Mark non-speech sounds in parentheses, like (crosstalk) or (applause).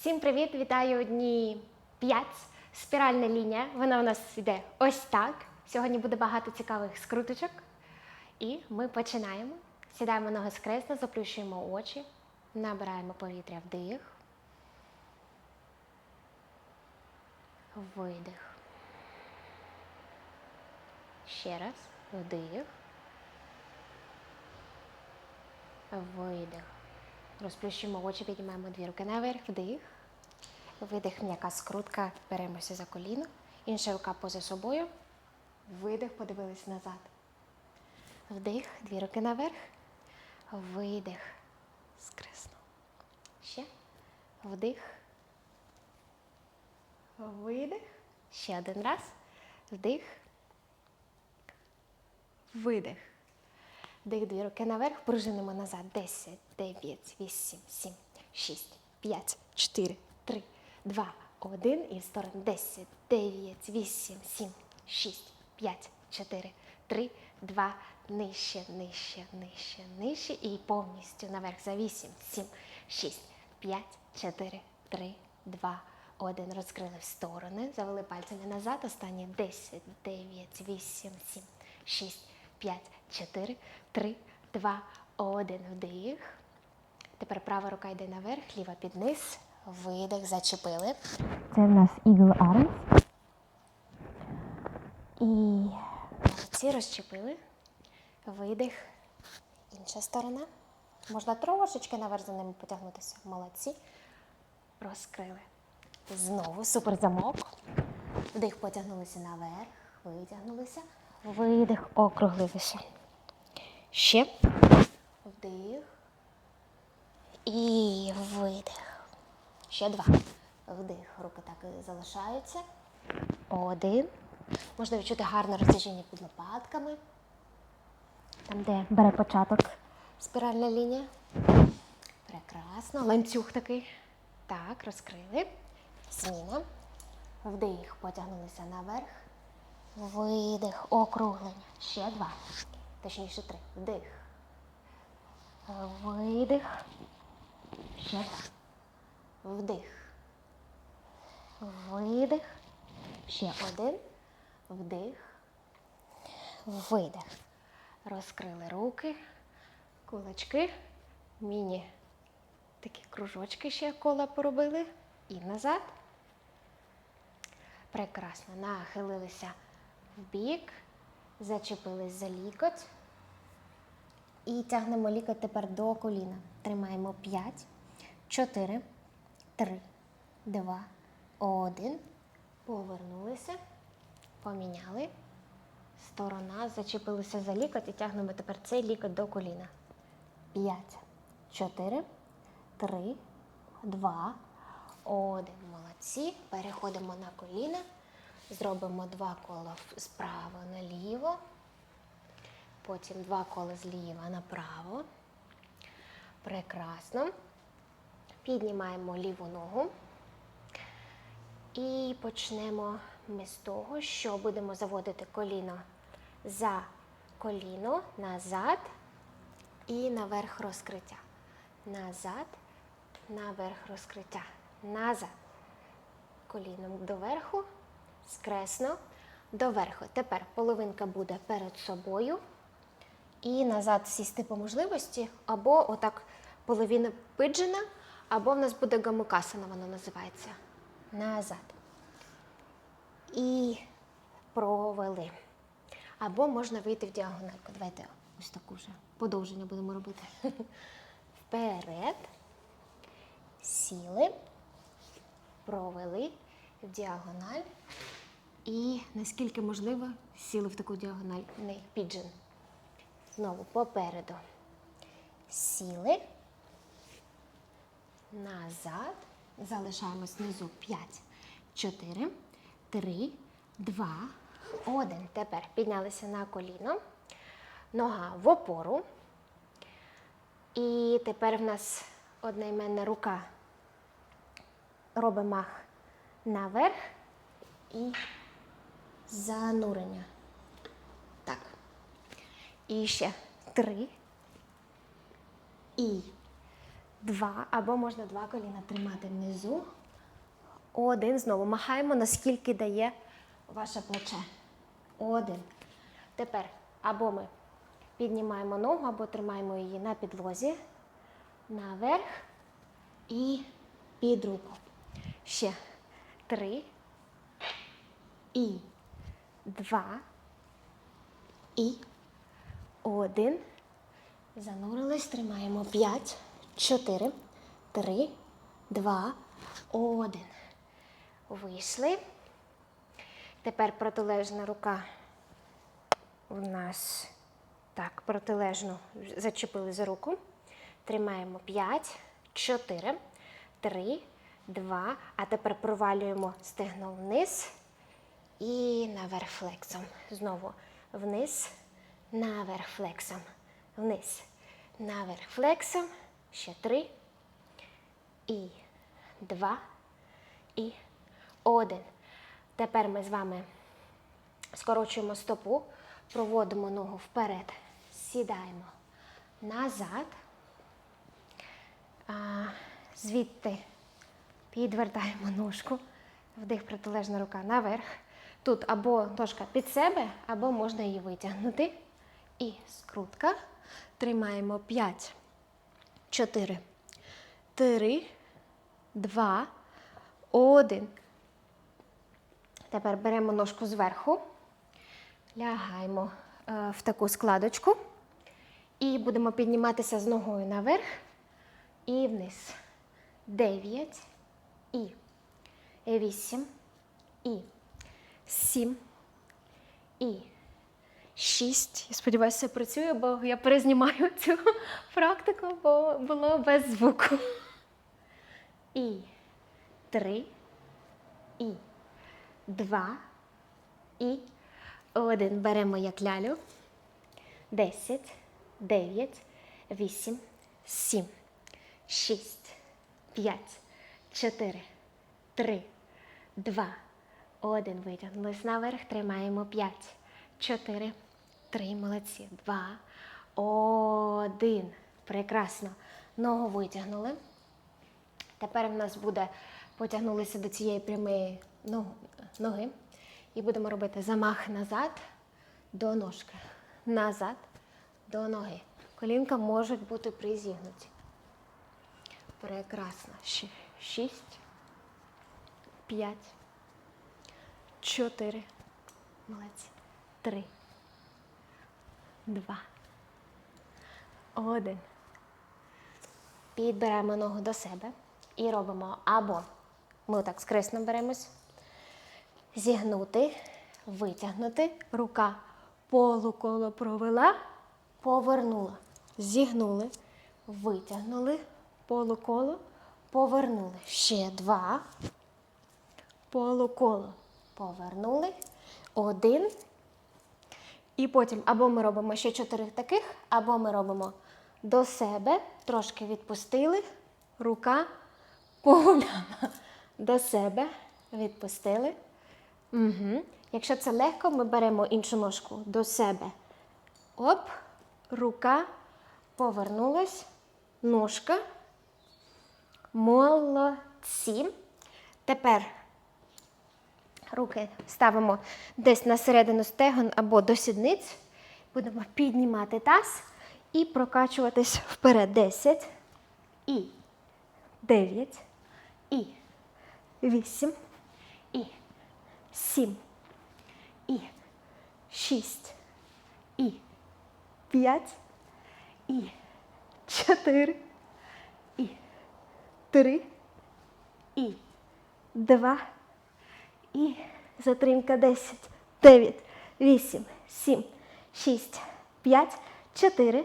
Всім привіт! Вітаю одні 5. Спіральна лінія. Вона у нас йде ось так. Сьогодні буде багато цікавих скруточок. І ми починаємо. Сідаємо ноги скресно, заплющуємо очі, набираємо повітря вдих. Видих. Ще раз. Вдих. Видих. Розплющуємо очі, піднімаємо дві руки наверх, вдих. Видих, м'яка скрутка, беремося за коліно. Інша рука поза собою. Видих, подивились назад. Вдих, дві руки наверх. Видих. Скресно. Ще. Вдих. Видих. Ще один раз. Вдих. Видих. Вдих, дві руки наверх, пружинимо назад. 10, 9, 8, 7, 6, 5, 4, 3, 2, 1. І в сторону 10, 9, 8, 7, 6, 5, 4, 3, 2, нижче, нижче, нижче, нижче. І повністю наверх за 8, 7, 6, 5, 4, 3, 2, 1. Розкрили в сторони, завели пальцями назад. Останні 10, 9, 8, 7, 6, 5, 4, 3, 2, 1. Вдих. Тепер права рука йде наверх, ліва під низ. Видих, зачепили. Це в нас Eagle Arms. І молодці розчепили. Видих. Інша сторона. Можна трошечки наверх за ними потягнутися. Молодці. Розкрили. Знову супер замок. Вдих, потягнулися наверх, витягнулися. Видих, округлилися. Ще. Вдих. І видих. Ще два. Вдих. Руки так і залишаються. Один. Можна відчути гарне розтяжіння під лопатками. Там, де бере початок спіральна лінія. Прекрасно. Ланцюг такий. Так, розкрили. Зміна. Вдих, потягнулися наверх. Видих, округлення. Ще два. Точніше три. Вдих. Видих. Ще два. Вдих. Видих. Ще один. Вдих. Видих. Розкрили руки, кулачки, міні. Такі кружочки ще кола поробили. І назад. Прекрасно. Нахилилися в бік, зачепились за лікоть. І тягнемо лікоть тепер до коліна. Тримаємо 5, 4, 3, 2, 1. Повернулися, поміняли. Сторона, зачепилися за лікоть і тягнемо тепер цей лікоть до коліна. 5, 4, 3, 2, 1. Молодці. Переходимо на коліна. Зробимо два кола справа наліво. Потім два кола зліва направо. Прекрасно. Піднімаємо ліву ногу. І почнемо ми з того, що будемо заводити коліно за коліно, назад і наверх розкриття. Назад, наверх розкриття. Назад. Коліном доверху, скресно, доверху. Тепер половинка буде перед собою. І назад сісти по можливості, або отак половина пиджина, або в нас буде гамукасана, воно називається. Назад. І провели. Або можна вийти в діагональку. Давайте ось таку вже подовження будемо робити. (laughs) Вперед. Сіли, провели в діагональ. І наскільки можливо, сіли в таку діагональ, не піджин. Знову попереду. Сіли. Назад. Залишаємось внизу 5, 4, 3, 2, 1. Тепер піднялися на коліно. Нога в опору. І тепер в нас одноіменна рука. Робимо мах наверх і занурення. Так. І ще три. І два, або можна два коліна тримати внизу. Один. Знову махаємо, наскільки дає ваше плече. Один. Тепер або ми піднімаємо ногу, або тримаємо її на підлозі, наверх і під руку. Ще три. І два. І один. Занурились, тримаємо 5, 4, 3, 2, 1. Вийшли. Тепер протилежна рука у нас так, протилежну зачепили за руку. Тримаємо 5, 4, 3, 2. А тепер провалюємо стегно вниз і наверх флексом. Знову вниз, наверх флексом. Вниз, наверх флексом. Ще три. І два. І один. Тепер ми з вами скорочуємо стопу, проводимо ногу вперед, сідаємо назад. А, звідти підвертаємо ножку, вдих протилежна рука наверх. Тут або ножка під себе, або можна її витягнути. І скрутка. Тримаємо 5, 4, 3, 2, 1. Тепер беремо ножку зверху, лягаємо е, в таку складочку і будемо підніматися з ногою наверх і вниз. 9 і 8 і 7 і 6. Я сподіваюся, працює, бо я перезнімаю (laughs) цю практику, бо було без звуку. І 3 і 2 і 1. Беремо як лялю. 10, 9, 8, 7, 6, 5, 4, 3, 2, 1. Витягнулись наверх. Тримаємо 5, 4, 3. Молодці. 2, 1. Прекрасно. Ногу витягнули. Тепер в нас буде потягнулися до цієї прямої ноги. І будемо робити замах назад до ножки. Назад до ноги. Колінка можуть бути призігнуті. Прекрасно. Шість, п'ять, чотири. Молодці. Три. Два. Один. Підберемо ногу до себе і робимо або ми отак скресно беремось, зігнути, витягнути, рука полуколо провела, повернула. Зігнули, витягнули, полуколо, повернули. Ще два. Полуколо. Повернули. Один. І потім або ми робимо ще чотири таких, або ми робимо до себе, трошки відпустили, рука погуляла до себе, відпустили. Угу. Якщо це легко, ми беремо іншу ножку до себе. Оп, рука повернулась, ножка. Молодці. Тепер руки ставимо десь на середину стегон або до сідниць. Будемо піднімати таз і прокачуватись вперед. 10 і 9 і 8 і 7 і 6 і 5 і 4 і 3 і 2 і затримка 10, 9, 8, 7, 6, 5, 4,